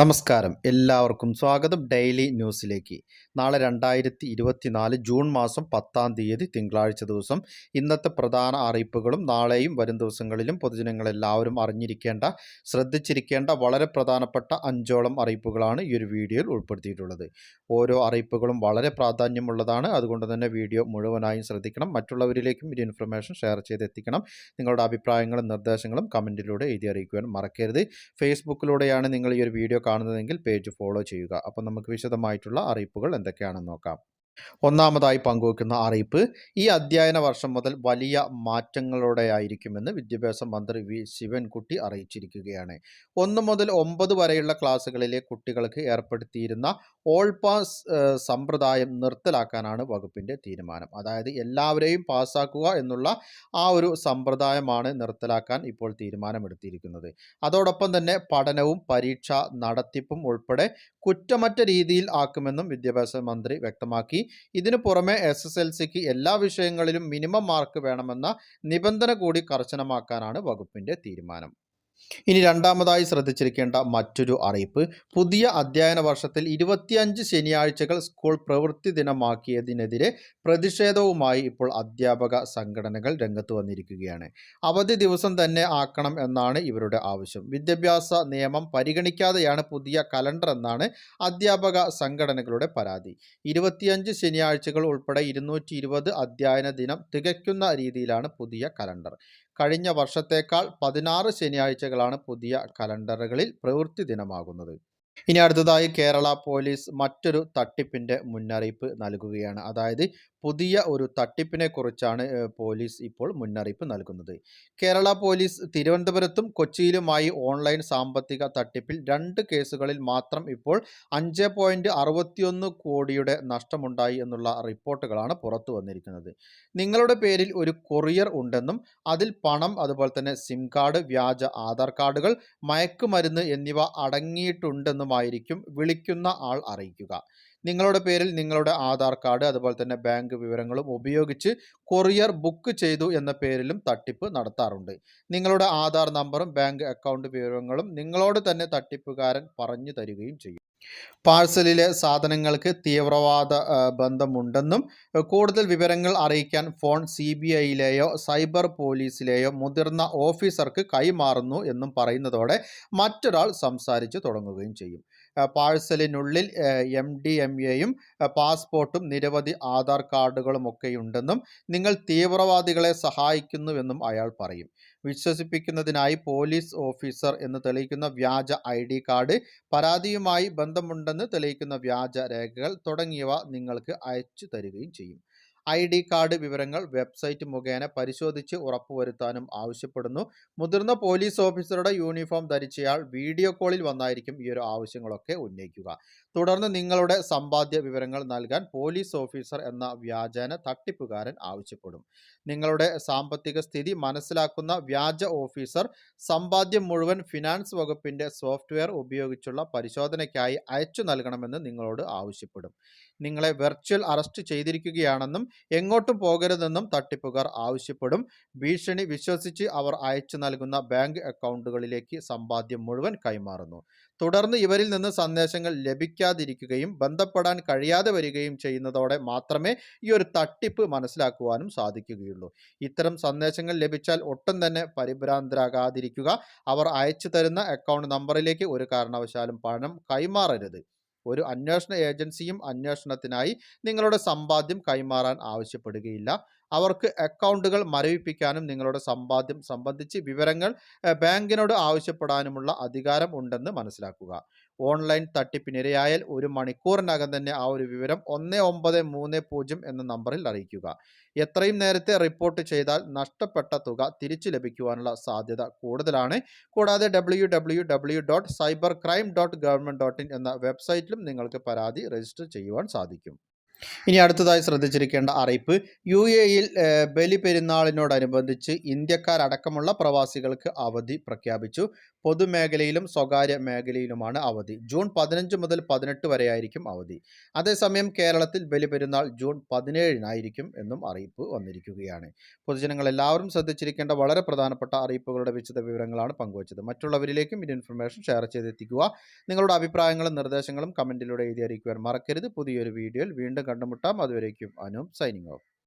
നമസ്കാരം. എല്ലാവർക്കും സ്വാഗതം ഡെയിലി ന്യൂസിലേക്ക്. നാളെ രണ്ടായിരത്തി ഇരുപത്തിനാല് ജൂൺ മാസം പത്താം തീയതി തിങ്കളാഴ്ച ദിവസം ഇന്നത്തെ പ്രധാന അറിയിപ്പുകളും നാളെയും വരും ദിവസങ്ങളിലും പൊതുജനങ്ങളെല്ലാവരും അറിഞ്ഞിരിക്കേണ്ട ശ്രദ്ധിച്ചിരിക്കേണ്ട വളരെ പ്രധാനപ്പെട്ട അഞ്ചോളം അറിയിപ്പുകളാണ് ഈ ഒരു വീഡിയോയിൽ ഉൾപ്പെടുത്തിയിട്ടുള്ളത്. ഓരോ അറിയിപ്പുകളും വളരെ പ്രാധാന്യമുള്ളതാണ്. അതുകൊണ്ട് തന്നെ വീഡിയോ മുഴുവനായും ശ്രദ്ധിക്കണം. മറ്റുള്ളവരിലേക്കും ഈ ഇൻഫർമേഷൻ ഷെയർ ചെയ്തെത്തിക്കണം. നിങ്ങളുടെ അഭിപ്രായങ്ങളും നിർദ്ദേശങ്ങളും കമന്റിലൂടെ എഴുതി അറിയിക്കുവാൻ മറക്കരുത്. ഫേസ്ബുക്കിലൂടെയാണ് നിങ്ങൾ ഈ ഒരു വീഡിയോ കാണുന്നതെങ്കിൽ പേജ് ഫോളോ ചെയ്യുക. അപ്പോൾ നമുക്ക് വിശദമായിട്ടുള്ള അറിയിപ്പുകൾ എന്തൊക്കെയാണെന്ന് നോക്കാം. ഒന്നാമതായി പങ്കുവയ്ക്കുന്ന അറിയിപ്പ് ഈ അധ്യയന വർഷം മുതൽ വലിയ മാറ്റങ്ങളോടെയായിരിക്കുമെന്ന് വിദ്യാഭ്യാസ മന്ത്രി വി. ശിവൻകുട്ടി അറിയിച്ചിരിക്കുകയാണ്. ഒന്ന് മുതൽ ഒമ്പത് വരെയുള്ള ക്ലാസ്സുകളിലെ കുട്ടികൾക്ക് ഏർപ്പെടുത്തിയിരുന്ന ഓൾ പാസ് സമ്പ്രദായം നിർത്തലാക്കാനാണ് വകുപ്പിന്റെ തീരുമാനം. അതായത് എല്ലാവരെയും പാസ്സാക്കുക എന്നുള്ള ആ ഒരു സമ്പ്രദായമാണ് നിർത്തലാക്കാൻ ഇപ്പോൾ തീരുമാനമെടുത്തിരിക്കുന്നത്. അതോടൊപ്പം തന്നെ പഠനവും പരീക്ഷ നടത്തിപ്പും ഉൾപ്പെടെ കുറ്റമറ്റ രീതിയിൽ ആക്കുമെന്നും വിദ്യാഭ്യാസ മന്ത്രി വ്യക്തമാക്കി. ഇതിനു പുറമെ എസ് എസ് എൽ സിക്ക് എല്ലാ വിഷയങ്ങളിലും മിനിമം മാർക്ക് വേണമെന്ന നിബന്ധന കൂടി കർശനമാക്കാനാണ് വകുപ്പിന്റെ തീരുമാനം. ഇനി രണ്ടാമതായി ശ്രദ്ധിച്ചിരിക്കേണ്ട മറ്റൊരു അറിയിപ്പ്. പുതിയ അധ്യയന വർഷത്തിൽ ഇരുപത്തിയഞ്ച് ശനിയാഴ്ചകൾ സ്കൂൾ പ്രവൃത്തി ദിനമാക്കിയതിനെതിരെ പ്രതിഷേധവുമായി ഇപ്പോൾ അധ്യാപക സംഘടനകൾ രംഗത്ത് വന്നിരിക്കുകയാണ്. അവധി ദിവസം തന്നെ ആക്കണം എന്നാണ് ഇവരുടെ ആവശ്യം. വിദ്യാഭ്യാസ നിയമം പരിഗണിക്കാതെയാണ് പുതിയ കലണ്ടർ എന്നാണ് അധ്യാപക സംഘടനകളുടെ പരാതി. ഇരുപത്തിയഞ്ച് ശനിയാഴ്ചകൾ ഉൾപ്പെടെ ഇരുന്നൂറ്റി അധ്യയന ദിനം തികയ്ക്കുന്ന രീതിയിലാണ് പുതിയ കലണ്ടർ. കഴിഞ്ഞ വർഷത്തേക്കാൾ പതിനാറ് ശനിയാഴ്ചകളാണ് പുതിയ കലണ്ടറുകളിൽ പ്രവൃത്തി ദിനമാകുന്നത്. ഇനി അടുത്തതായി കേരള പോലീസ് മറ്റൊരു തട്ടിപ്പിന്റെ മുന്നറിയിപ്പ് നൽകുകയാണ്. അതായത് പുതിയ ഒരു തട്ടിപ്പിനെ കുറിച്ചാണ് പോലീസ് ഇപ്പോൾ മുന്നറിയിപ്പ് നൽകുന്നത്. കേരള പോലീസ് തിരുവനന്തപുരത്തും കൊച്ചിയിലുമായി ഓൺലൈൻ സാമ്പത്തിക തട്ടിപ്പിൽ രണ്ട് കേസുകളിൽ മാത്രം ഇപ്പോൾ അഞ്ച് കോടിയുടെ നഷ്ടമുണ്ടായി എന്നുള്ള റിപ്പോർട്ടുകളാണ് പുറത്തു വന്നിരിക്കുന്നത്. നിങ്ങളുടെ പേരിൽ ഒരു കൊറിയർ ഉണ്ടെന്നും അതിൽ പണം അതുപോലെ തന്നെ സിം കാർഡ് വ്യാജ ആധാർ കാർഡുകൾ മയക്കുമരുന്ന് എന്നിവ അടങ്ങിയിട്ടുണ്ടെന്നുമായിരിക്കും വിളിക്കുന്ന ആൾ അറിയിക്കുക. നിങ്ങളുടെ പേരിൽ നിങ്ങളുടെ ആധാർ കാർഡ് അതുപോലെ തന്നെ ബാങ്ക് വിവരങ്ങളും ഉപയോഗിച്ച് കൊറിയർ ബുക്ക് ചെയ്തു എന്ന പേരിലും തട്ടിപ്പ് നടത്താറുണ്ട്. നിങ്ങളുടെ ആധാർ നമ്പറും ബാങ്ക് അക്കൗണ്ട് വിവരങ്ങളും നിങ്ങളോട് തന്നെ തട്ടിപ്പുകാരൻ പറഞ്ഞു തരികയും ചെയ്യും. പാഴ്സലിലെ സാധനങ്ങൾക്ക് തീവ്രവാദ ബന്ധമുണ്ടെന്നും കൂടുതൽ വിവരങ്ങൾ അറിയിക്കാൻ ഫോൺ സി ബി ഐയിലെയോ സൈബർ പോലീസിലെയോ മുതിർന്ന ഓഫീസർക്ക് കൈമാറുന്നു എന്നും പറയുന്നതോടെ മറ്റൊരാൾ സംസാരിച്ചു തുടങ്ങുകയും ചെയ്യും. പാഴ്സലിനുള്ളിൽ എം ഡി എം എയും പാസ്പോർട്ടും നിരവധി ആധാർ കാർഡുകളും കാർഡുകളുമൊക്കെയുണ്ടെന്നും നിങ്ങൾ തീവ്രവാദികളെ സഹായിക്കുന്നുവെന്നും അയാൾ പറയും. വിശ്വസിപ്പിക്കുന്നതിനായി പോലീസ് ഓഫീസർ എന്ന് തെളിയിക്കുന്ന വ്യാജ ഐ ഡി കാർഡ് പരാതിയുമായി ബന്ധമുണ്ടെന്ന് തെളിയിക്കുന്ന വ്യാജ രേഖകൾ തുടങ്ങിയവ നിങ്ങൾക്ക് അയച്ചു തരികയും ചെയ്യും. ഐ ഡി കാർഡ് വിവരങ്ങൾ വെബ്സൈറ്റ് മുഖേന പരിശോധിച്ച് ഉറപ്പുവരുത്താനും ആവശ്യപ്പെടുന്നു. മുതിർന്ന പോലീസ് ഓഫീസറുടെ യൂണിഫോം ധരിച്ചയാൾ വീഡിയോ കോളിൽ വന്നായിരിക്കും ഈ ഒരു ആവശ്യങ്ങളൊക്കെ ഉന്നയിക്കുക. തുടർന്ന് നിങ്ങളുടെ സമ്പാദ്യ വിവരങ്ങൾ നൽകാൻ പോലീസ് ഓഫീസർ എന്ന വ്യാജേന തട്ടിപ്പുകാരൻ ആവശ്യപ്പെടും. നിങ്ങളുടെ സാമ്പത്തിക സ്ഥിതി മനസ്സിലാക്കുന്ന വ്യാജ ഓഫീസർ സമ്പാദ്യം മുഴുവൻ ഫിനാൻസ് വകുപ്പിന്റെ സോഫ്റ്റ്വെയർ ഉപയോഗിച്ചുള്ള പരിശോധനയ്ക്കായി അയച്ചു നൽകണമെന്ന് നിങ്ങളോട് ആവശ്യപ്പെടും. നിങ്ങളെ വെർച്വൽ അറസ്റ്റ് ചെയ്തിരിക്കുകയാണെന്നും എങ്ങോട്ടും പോകരുതെന്നും തട്ടിപ്പുകാർ ആവശ്യപ്പെടും. ഭീഷണി വിശ്വസിച്ച് അവർ അയച്ചു നൽകുന്ന ബാങ്ക് അക്കൗണ്ടുകളിലേക്ക് സമ്പാദ്യം മുഴുവൻ കൈമാറുന്നു. തുടർന്ന് ഇവരിൽ നിന്ന് സന്ദേശങ്ങൾ ലഭിക്കാതിരിക്കുകയും ബന്ധപ്പെടാൻ കഴിയാതെ വരികയും ചെയ്യുന്നതോടെ മാത്രമേ ഈ ഒരു തട്ടിപ്പ് മനസ്സിലാക്കുവാനും സാധിക്കുകയുള്ളൂ. ഇത്തരം സന്ദേശങ്ങൾ ലഭിച്ചാൽ ഒട്ടും തന്നെ പരിഭ്രാന്തരാകാതിരിക്കുക. അവർ അയച്ചു തരുന്ന അക്കൗണ്ട് നമ്പറിലേക്ക് ഒരു കാരണവശാലും പണം കൈമാറരുത്. ഒരു അന്വേഷണ ഏജൻസിയും അന്വേഷണത്തിനായി നിങ്ങളുടെ സമ്പാദ്യം കൈമാറാൻ ആവശ്യപ്പെടുകയില്ല. അവർക്ക് അക്കൗണ്ടുകൾ മരവിപ്പിക്കാനും നിങ്ങളുടെ സമ്പാദ്യം സംബന്ധിച്ച് വിവരങ്ങൾ ബാങ്കിനോട് ആവശ്യപ്പെടാനുമുള്ള അധികാരം ഉണ്ടെന്ന് മനസ്സിലാക്കുക. ഓൺലൈൻ തട്ടിപ്പിനിരയായാൽ ഒരു മണിക്കൂറിനകം തന്നെ ആ ഒരു വിവരം ഒന്ന് ഒമ്പത് മൂന്ന് പൂജ്യം എന്ന നമ്പറിൽ അറിയിക്കുക. എത്രയും നേരത്തെ റിപ്പോർട്ട് ചെയ്താൽ നഷ്ടപ്പെട്ട തുക തിരിച്ചു ലഭിക്കുവാനുള്ള സാധ്യത കൂടുതലാണ്. കൂടാതെ W dot cyber crime dot government dot in എന്ന വെബ്സൈറ്റിലും നിങ്ങൾക്ക് പരാതി രജിസ്റ്റർ ചെയ്യുവാൻ സാധിക്കും. ഇനി അടുത്തതായി ശ്രദ്ധിച്ചിരിക്കേണ്ട അറിയിപ്പ്. യു എയിൽ ബലി പെരുന്നാളിനോടനുബന്ധിച്ച് ഇന്ത്യക്കാരടക്കമുള്ള പ്രവാസികൾക്ക് അവധി പ്രഖ്യാപിച്ചു. പൊതുമേഖലയിലും സ്വകാര്യ മേഖലയിലുമാണ് അവധി. ജൂൺ പതിനഞ്ച് മുതൽ പതിനെട്ട് വരെയായിരിക്കും അവധി. അതേസമയം കേരളത്തിൽ ബലി പെരുന്നാൾ ജൂൺ പതിനേഴിനായിരിക്കും എന്നും അറിയിപ്പ് വന്നിരിക്കുകയാണ്. പൊതുജനങ്ങൾ എല്ലാവരും ശ്രദ്ധിച്ചിരിക്കേണ്ട വളരെ പ്രധാനപ്പെട്ട അറിയിപ്പുകളുടെ വിശദ വിവരങ്ങളാണ് പങ്കുവച്ചത്. മറ്റുള്ളവരിലേക്കും ഇത് ഇൻഫർമേഷൻ ഷെയർ ചെയ്തെത്തിക്കുക. നിങ്ങളുടെ അഭിപ്രായങ്ങളും നിർദ്ദേശങ്ങളും കമന്റിലൂടെ എഴുതി അറിയിക്കുവാൻ മറക്കരുത്. പുതിയൊരു വീഡിയോയിൽ വീണ്ടും കണ്ടുമുട്ടാം. അതുവരേക്കും അനു സൈനിങ് ഓഫ്.